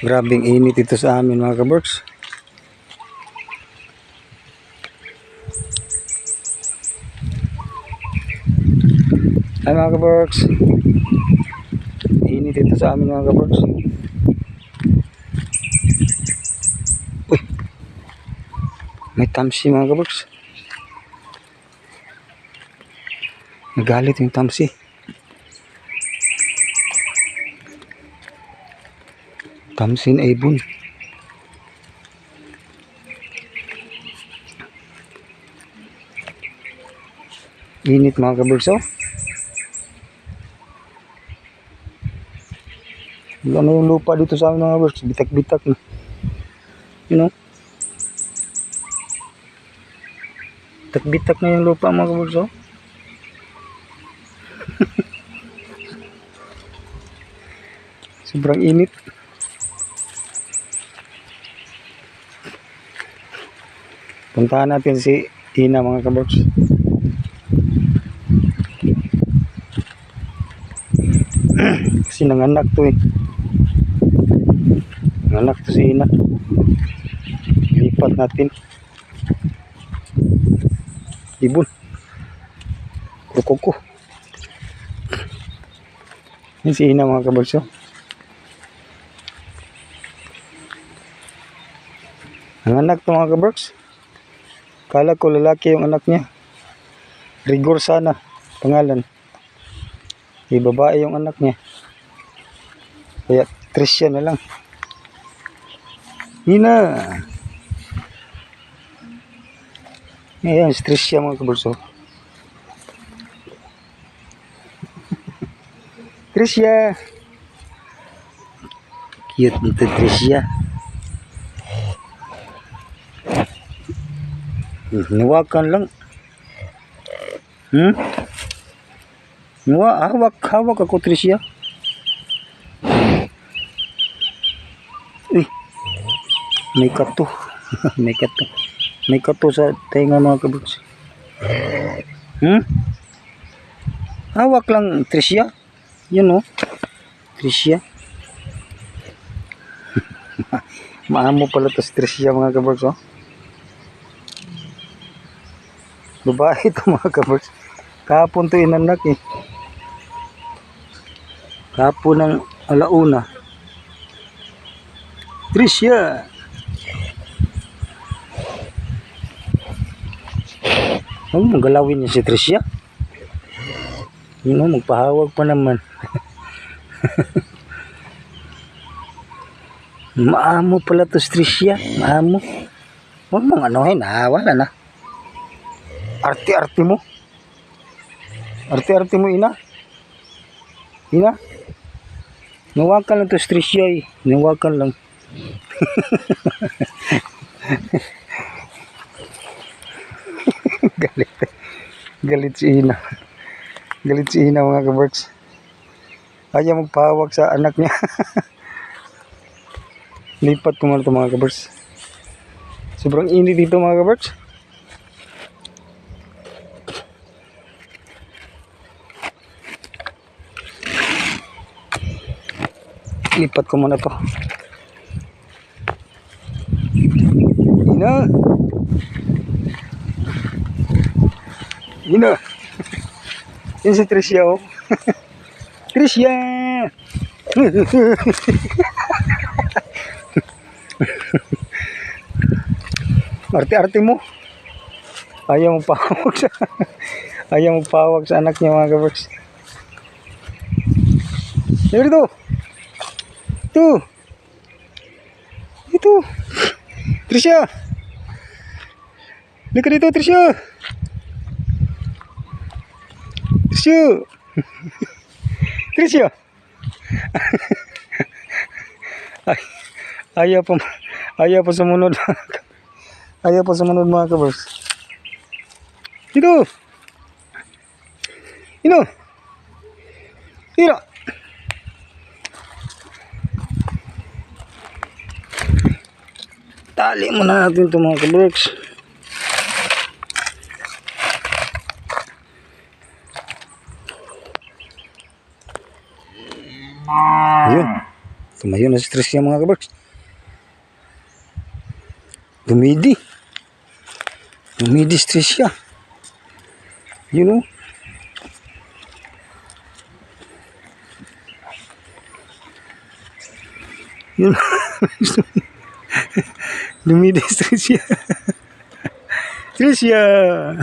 Grabing init ito sa amin mga kaberks. Ay mga kaberks. Init ito sa amin mga kaberks. Uy. May tamsi mga kaberks. Nagalit yung tamsi. Tamsin Ibon. Init mga kaburso. Wala na yung lupa dito sa amin mga kaburso. Bitak-bitak na. You know? Bitak-bitak na yung lupa mga kaburso. Sobrang init. Puntahan natin si Tina mga kabox. Kasi nanganak to eh. Nanganak to si Ina. Lipat natin. Ibon. Kukuko. Yan si Ina mga kabox. oh. Nanganak to mga kabox. Kala ko lalaki yung anak niya. Rigor sana pangalan. Di babae yung anak niya. Kaya Tricia na lang. Nina. Ayan, si Tricia mga kabulso. Tricia. Cute nito Tricia. Niwakan lang. Hmm? Niwa, hawak, hawak ako, Tricia. Uy, may kato. may kato. May kato sa tenga mga kabuks. Hmm? Hawak lang, Tricia. Yun oh. Tricia. Maamo pala to si Tricia mga kabuks oh. Babae ito mga kabers. Kahapon to inanak eh. Kahapon ng alauna. Tricia. Oh, magalawin niya si Tricia. Yun oh, magpahawag pa naman. Maamo pala to si Tricia. Maamo. Huwag mong anuhin ha. Wala na. Arte-arte mo. Arte-arte mo, ina. Ina. Nawakan lang to stress siya eh. Nawakan lang. Galit. Galit si ina. Galit si ina mga kabarks. Ayaw magpahawak sa anak niya. Lipat ko muna ito mga kabarks. Sobrang init dito mga kabarks. Lipat ko muna to. Ina. Ina. Yun si Tricia oh. Tricia! Arte-arte mo. Ayaw mo pawag sa ayaw mo pawag sa anak niya mga kabarks dito ito. Ito. Trisha. Lika dito, Trisha. Trisha. Trisha. Ay, ayaw pa, ayaw pa sumunod. ayaw pa sumunod mga kabers. Dito. Ino. Ino. Tali muna natin ito mga kabricks. Yun. Tumayo na si Tricia mga kabarks. Dumidi. Dumidi si Tricia. You know? Yun. Dumidi si Tricia. Tricia!